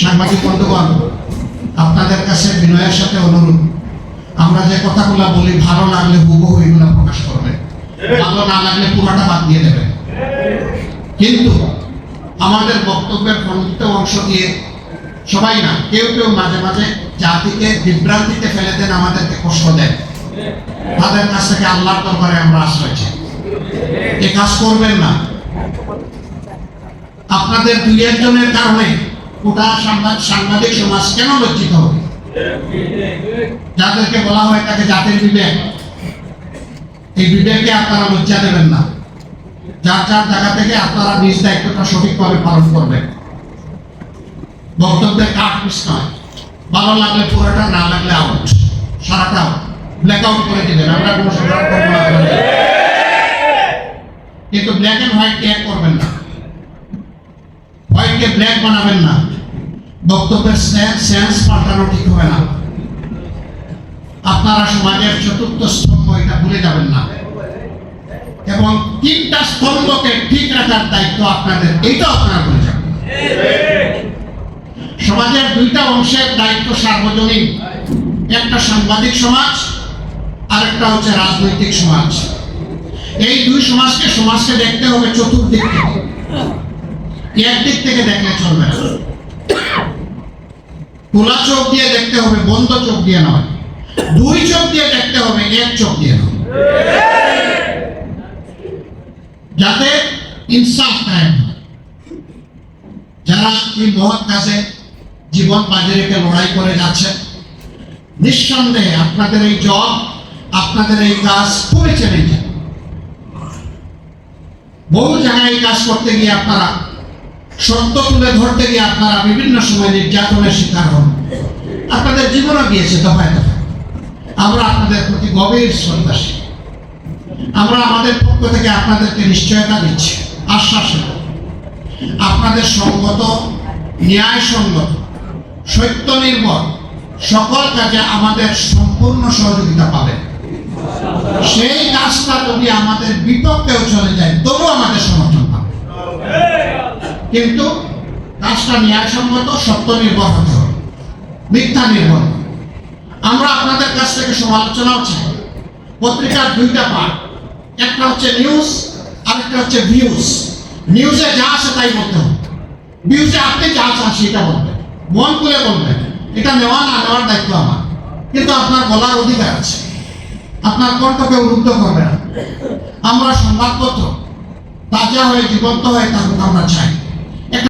সাংবাদিক বন্ধুগণ, আপনাদের কাছে বিনয়ের সাথে অনুরোধ। আমরা যে কথাগুলো বলি, ভালো লাগলে হুবহু এগুলো প্রকাশ করবেন। ভালো না লাগলে পুরোটা বাদ দিয়ে দেবেন। কিন্তু আমাদের বক্তব্যের প্রণীত অংশ দিয়ে সবাই না, কেউ কেউ মাঝে মাঝে জাতিকে বিভ্রান্তিতে ফেলে দেন, আমাদেরকে কষ্ট দেন। তাদের কাছ থেকে আল্লাহর দরবারে আমরা আশ্রয় চাই। এ কাজ করবেন না। আপনাদের দুই একজনের কারণে সাংবাদ- সাংবাদিক সমাজ কেন লজ্জিত হবে? যাদেরকে বলা হয় তাকে জাতির বিবেক। এই বিবেককে আপনারা লজ্জা দেবেন না। যার যার জায়গা থেকে আপনারা নিজ দায়িত্বটা সঠিকভাবে পালন করবেন। বক্তব্যের কাট মিস নয়। ভালো লাগলে পুরোটা, না লাগলে আউট সারাটা ব্ল্যাক আউট করে দিবেন। আমরা কোনো সংগ্রাম করব না কিন্তু ব্ল্যাক এন্ড হোয়াইট এক করবেন না। হোয়াইটকে ব্ল্যাক বানাবেন না। বক্তব্যের সেন্স পাল্টানো ঠিক হবে না। আপনারা সমাজের চতুর্থ স্তম্ভ এটা ভুলে যাবেন না। এবং তিনটা স্তম্ভকে ঠিক রাখার দায়িত্ব আপনাদের এইটা আপনারা ভুলে যাবেন। সমাজের দুইটা অংশের দায়িত্ব সার্বজনীন। একটা সাংবাদিক সমাজ আর একটা হচ্ছে রাজনৈতিক সমাজ। এই দুই সমাজকে সমাজকে দেখতে হবে চতুর্দিক থেকে। একদিক থেকে দেখলে চলবে না। খোলা চোখ দিয়ে দেখতে হবে, বন্ধ চোখ দিয়ে নয়। দুই চোখ দিয়ে দেখতে হবে, এক চোখ দিয়ে নয়। যাতে ইনসাফ কায়েম যারা এই মহৎ কাজে জীবন বাজি রেখে লড়াই করে যাচ্ছেন নিঃসন্দেহে আপনাদের এই জব, আপনাদের এই কাজ খুবই চ্যালেঞ্জিং বহু জায়গায় এই কাজ করতে গিয়ে আপনারা সত্য তুলে ধরতে গিয়ে আপনারা বিভিন্ন সময় নির্যাতনের শিকার হন। আপনাদের জীবনও গিয়েছে দফায় দফায়। আমরা আপনাদের প্রতি গভীর আমরা আমাদের পক্ষ থেকে আপনাদেরকে নিশ্চয়তা দিচ্ছি, আশ্বাস আপনাদের সঙ্গত সত্য নির্ভর সকল কাজে আমাদের সম্পূর্ণ সহযোগিতা পাবেন। সেই কাজটা যদি আমাদের বিপক্ষেও চলে যায় তবু আমাদের কিন্তু কাজটা ন্যায়সঙ্গত সত্য নির্ভর হতে হবে। মিথ্যা নির্ভর। আমরা আপনাদের কাছ থেকে সমালোচনাও চাই। পত্রিকার দুইটা পার্ট একটা হচ্ছে নিউজ আরেকটা হচ্ছে ভিউজ নিউজে যা আছে তাই বলতে হবে। ভিউজে আপনি যা চান সেটা বলবেন। মন খুলে বলবেন, এটা নেওয়া না নেওয়ার দায়িত্ব আমার। কিন্তু আপনার বলার অধিকার আছে। আপনার কণ্ঠকে উরুদ্ধ করবে না। আমরা সংবাদপত্র, তাজা হয়ে, জীবন্ত হয়ে থাকুক আমরা চাই।